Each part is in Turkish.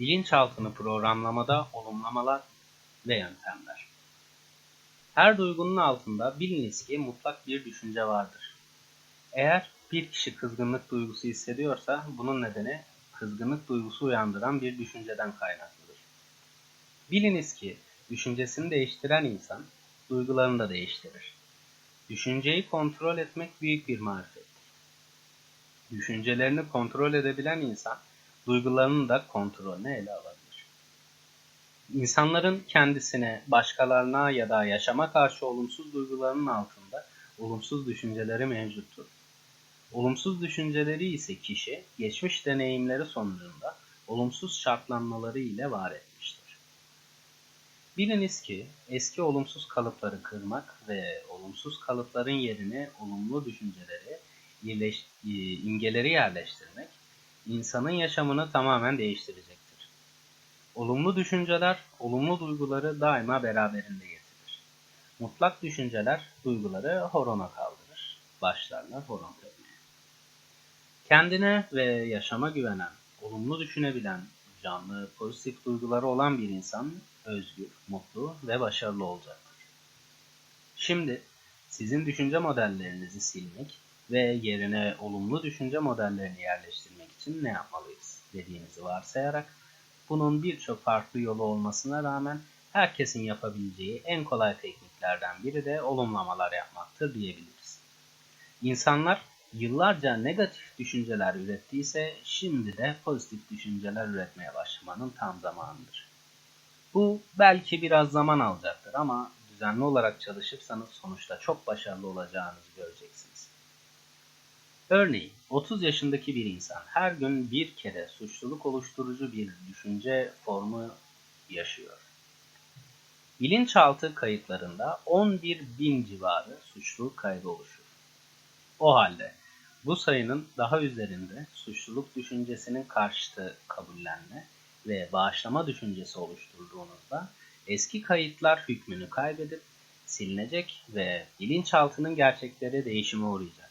Bilinçaltını programlamada olumlamalar ve yöntemler. Her duygunun altında biliniz ki mutlak bir düşünce vardır. Eğer bir kişi kızgınlık duygusu hissediyorsa bunun nedeni kızgınlık duygusu uyandıran bir düşünceden kaynaklıdır. Biliniz ki düşüncesini değiştiren insan duygularını da değiştirir. Düşünceyi kontrol etmek büyük bir marifettir. Düşüncelerini kontrol edebilen insan duygularını da kontrolüne ele alabilir. İnsanların kendisine, başkalarına ya da yaşama karşı olumsuz duygularının altında olumsuz düşünceleri mevcuttur. Olumsuz düşünceleri ise kişi geçmiş deneyimleri sonucunda olumsuz şartlanmaları ile var etmiştir. Biliniz ki eski olumsuz kalıpları kırmak ve olumsuz kalıpların yerine olumlu düşünceleri, imgeleri yerleştirmek insanın yaşamını tamamen değiştirecektir. Olumlu düşünceler, olumlu duyguları daima beraberinde getirir. Mutlak düşünceler duyguları horona kaldırır, başlarlar horon tepmeye. Kendine ve yaşama güvenen, olumlu düşünebilen, canlı, pozitif duyguları olan bir insan özgür, mutlu ve başarılı olacaktır. Şimdi sizin düşünce modellerinizi silmek ve yerine olumlu düşünce modellerini yerleştirmek için ne yapmalıyız dediğinizi varsayarak bunun birçok farklı yolu olmasına rağmen herkesin yapabileceği en kolay tekniklerden biri de olumlamalar yapmaktır diyebiliriz. İnsanlar yıllarca negatif düşünceler ürettiyse şimdi de pozitif düşünceler üretmeye başlamanın tam zamanıdır. Bu belki biraz zaman alacaktır ama düzenli olarak çalışırsanız sonuçta çok başarılı olacağınızı göreceksiniz. Örneğin 30 yaşındaki bir insan her gün bir kere suçluluk oluşturucu bir düşünce formu yaşıyor. Bilinçaltı kayıtlarında 11 bin civarı suçluluk kaydı oluşur. O halde bu sayının daha üzerinde suçluluk düşüncesinin karşıtı kabullenme ve bağışlama düşüncesi oluşturduğunuzda eski kayıtlar hükmünü kaybedip silinecek ve bilinçaltının gerçekleri değişime uğrayacaktır.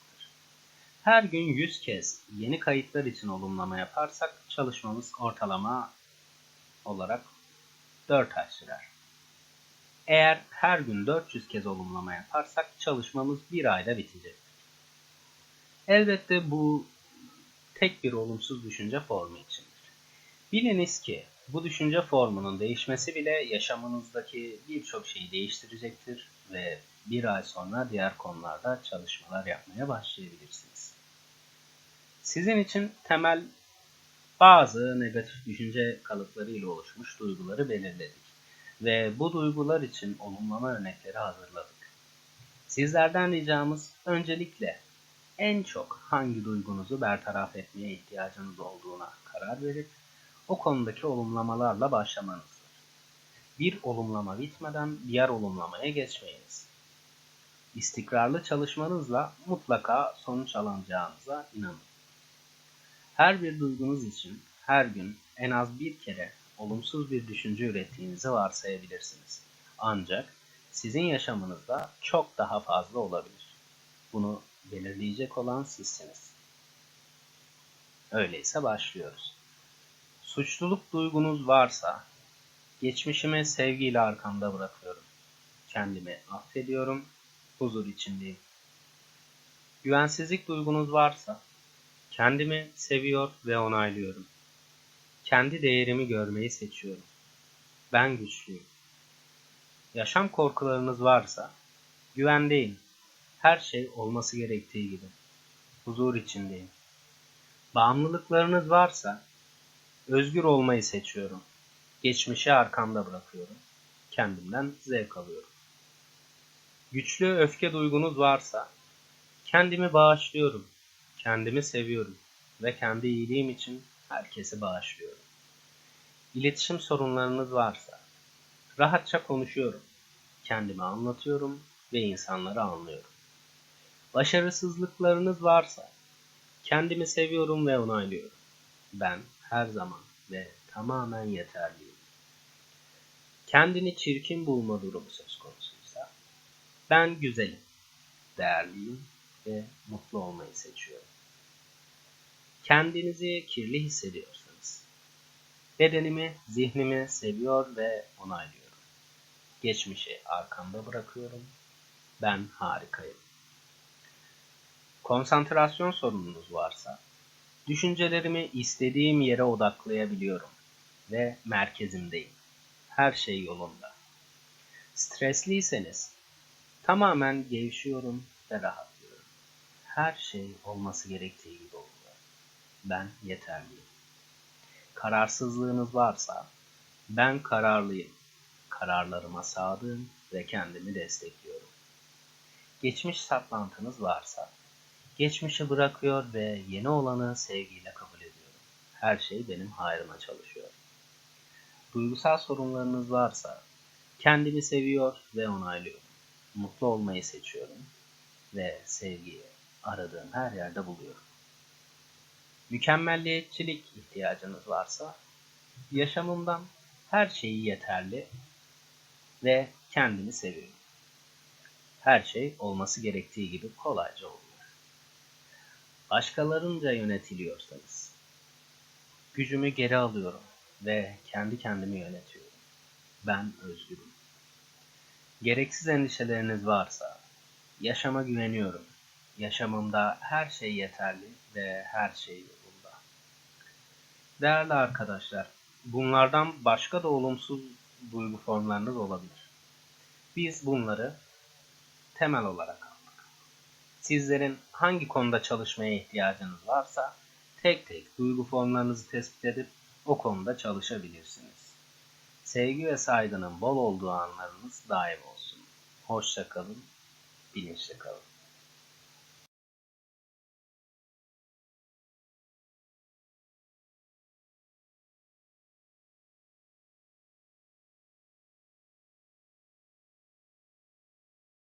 Her gün 100 kez yeni kayıtlar için olumlama yaparsak çalışmamız ortalama olarak 4 ay sürer. Eğer her gün 400 kez olumlama yaparsak çalışmamız bir ayda bitecektir. Elbette bu tek bir olumsuz düşünce formu içindir. Biliniz ki bu düşünce formunun değişmesi bile yaşamınızdaki birçok şeyi değiştirecektir ve bir ay sonra diğer konularda çalışmalar yapmaya başlayabilirsiniz. Sizin için temel bazı negatif düşünce kalıpları ile oluşmuş duyguları belirledik ve bu duygular için olumlama örnekleri hazırladık. Sizlerden ricamız öncelikle en çok hangi duygunuzu bertaraf etmeye ihtiyacınız olduğuna karar verip o konudaki olumlamalarla başlamanızdır. Bir olumlama bitmeden diğer olumlamaya geçmeyiniz. İstikrarlı çalışmanızla mutlaka sonuç alacağınıza inanın. Her bir duygunuz için her gün en az bir kere olumsuz bir düşünce ürettiğinizi varsayabilirsiniz. Ancak sizin yaşamınızda çok daha fazla olabilir. Bunu belirleyecek olan sizsiniz. Öyleyse başlıyoruz. Suçluluk duygunuz varsa, geçmişimi sevgiyle arkamda bırakıyorum. Kendimi affediyorum, huzur içindeyim. Güvensizlik duygunuz varsa, kendimi seviyor ve onaylıyorum. Kendi değerimi görmeyi seçiyorum. Ben güçlüyüm. Yaşam korkularınız varsa, güvendeyim. Her şey olması gerektiği gibi. Huzur içindeyim. Bağımlılıklarınız varsa, özgür olmayı seçiyorum. Geçmişi arkamda bırakıyorum. Kendimden zevk alıyorum. Güçlü öfke duygunuz varsa, kendimi bağışlıyorum. Kendimi seviyorum ve kendi iyiliğim için herkesi bağışlıyorum. İletişim sorunlarınız varsa, rahatça konuşuyorum. Kendimi anlatıyorum ve insanları anlıyorum. Başarısızlıklarınız varsa, kendimi seviyorum ve onaylıyorum. Ben her zaman ve tamamen yeterliyim. Kendini çirkin bulma durumu söz konusuysa, ben güzelim, değerliyim ve mutlu olmayı seçiyorum. Kendinizi kirli hissediyorsanız, Bedenimi, zihnimi seviyor ve onaylıyorum. Geçmişi arkamda bırakıyorum. Ben harikayım. Konsantrasyon sorununuz varsa, düşüncelerimi istediğim yere odaklayabiliyorum ve merkezimdeyim. Her şey yolunda. Stresliyseniz, tamamen gevşiyorum ve rahatlıyorum. Her şey olması gerektiği gibi. Ben yeterliyim. Kararsızlığınız varsa, ben kararlıyım. Kararlarıma sadığım ve kendimi destekliyorum. Geçmiş saplantınız varsa, geçmişi bırakıyor ve yeni olanı sevgiyle kabul ediyorum. Her şey benim hayrıma çalışıyor. Duygusal sorunlarınız varsa, kendimi seviyor ve onaylıyorum. Mutlu olmayı seçiyorum ve sevgiyi aradığım her yerde buluyorum. Mükemmelliyetçilik ihtiyacınız varsa, yaşamımdan her şeyi yeterli ve kendimi seviyorum. Her şey olması gerektiği gibi kolayca oluyor. Başkalarınca yönetiliyorsanız, gücümü geri alıyorum ve kendi kendimi yönetiyorum. Ben özgürüm. Gereksiz endişeleriniz varsa, yaşama güveniyorum. Yaşamımda her şey yeterli ve her şey yolunda. Değerli arkadaşlar, bunlardan başka da olumsuz duygu formlarınız olabilir. Biz bunları temel olarak aldık. Sizlerin hangi konuda çalışmaya ihtiyacınız varsa tek tek duygu formlarınızı tespit edip o konuda çalışabilirsiniz. Sevgi ve saygının bol olduğu anlarınız daim olsun. Hoşça kalın, bilinçli kalın.